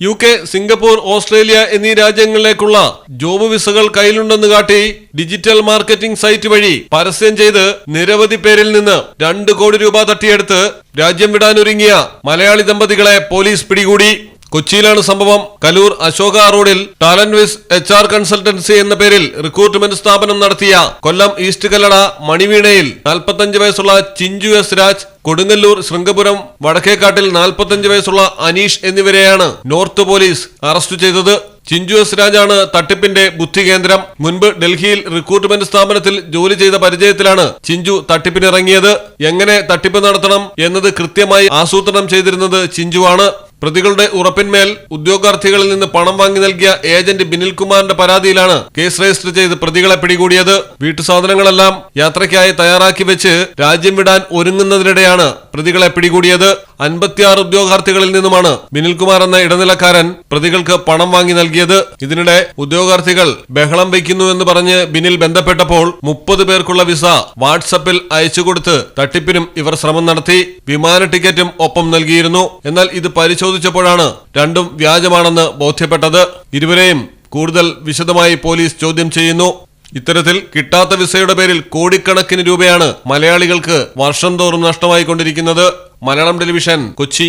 U K Singapore Australia എന്നീ രാജ്യങ്ങളിലേക്കുള്ള job വിസകൾ കയ്യിലുണ്ടെന്ന് കാട്ടി digital marketing site വഴി പരസ്യം ചെയ്ത് നിരവധി പേരിൽ നിന്ന് രണ്ട് കോടി രൂപ തട്ടിയെടുത്ത് രാജ്യം വിടാനൊരുങ്ങിയ മലയാളി ദമ്പതികളെ പോലീസ് പിടികൂടി. കൊച്ചിയിലാണ് സംഭവം. കലൂർ അശോക റോഡിൽ Talent Wiz H R Consultancy എന്ന പേരിൽ റിക്രൂട്ട്മെന്റ് സ്ഥാപനം നടത്തിയ കൊല്ലം ഈസ്റ്റ് കല്ലട മണിവീണയിൽ നാൽപ്പത്തഞ്ച് വയസ്സുള്ള ചിഞ്ചു എസ് രാജ് കൊടുങ്ങല്ലൂർ ശൃംഗപുരം വടക്കേക്കാട്ടിൽ നാൽപ്പത്തഞ്ച് വയസ്സുള്ള അനീഷ് എന്നിവരെയാണ് നോർത്ത് പോലീസ് അറസ്റ്റ് ചെയ്തത്. ചിഞ്ചു എസ് രാജാണ് തട്ടിപ്പിന്റെ ബുദ്ധി കേന്ദ്രം. മുൻപ് ഡൽഹിയിൽ റിക്രൂട്ട്മെന്റ് സ്ഥാപനത്തിൽ ജോലി ചെയ്ത പരിചയത്തിലാണ് ചിഞ്ചു തട്ടിപ്പിനിറങ്ങിയത്. എങ്ങനെ തട്ടിപ്പ് നടത്തണം എന്നത് കൃത്യമായി ആസൂത്രണം ചെയ്തിരുന്നത് ചിഞ്ചുവാണ്. പ്രതികളുടെ ഉറപ്പിന്മേൽ ഉദ്യോഗാർത്ഥികളിൽ നിന്ന് പണം വാങ്ങി നൽകിയ ഏജന്റ് ബിനിൽകുമാറിന്റെ പരാതിയിലാണ് കേസ് രജിസ്റ്റർ ചെയ്ത് പ്രതികളെ പിടികൂടിയത്. വീട്ടുസാധനങ്ങളെല്ലാം യാത്രയ്ക്കായി തയ്യാറാക്കി വെച്ച് രാജ്യം വിടാൻ ഒരുങ്ങുന്നതിനിടെയാണ് പ്രതികളെ പിടികൂടിയത്. അൻപത്തിയാറ് ഉദ്യോഗാർത്ഥികളിൽ നിന്നുമാണ് ബിനിൽകുമാർ എന്ന ഇടനിലക്കാരൻ പ്രതികൾക്ക് പണം വാങ്ങി നൽകിയത്. ഇതിനിടെ ഉദ്യോഗാർത്ഥികൾ ബഹളം വയ്ക്കുന്നുവെന്ന് പറഞ്ഞ് ബിനിൽ ബന്ധപ്പെട്ടപ്പോൾ മുപ്പത് പേർക്കുള്ള വിസ വാട്സപ്പിൽ അയച്ചുകൊടുത്ത് തട്ടിപ്പിനും ഇവർ ശ്രമം നടത്തി. വിമാന ടിക്കറ്റും ഒപ്പം നൽകിയിരുന്നു. എന്നാൽ ഇത് പരിശോധിച്ചപ്പോഴാണ് രണ്ടും വ്യാജമാണെന്ന് ബോധ്യപ്പെട്ടത്. ഇരുവരെയും കൂടുതൽ വിശദമായി പോലീസ് ചോദ്യം ചെയ്യുന്നു. ഇത്തരത്തിൽ കിട്ടാത്ത വിസയുടെ പേരിൽ കോടിക്കണക്കിന് രൂപയാണ് മലയാളികൾക്ക് വർഷം തോറും നഷ്ടമായിക്കൊണ്ടിരിക്കുന്നത്. Malayalam television Kochi.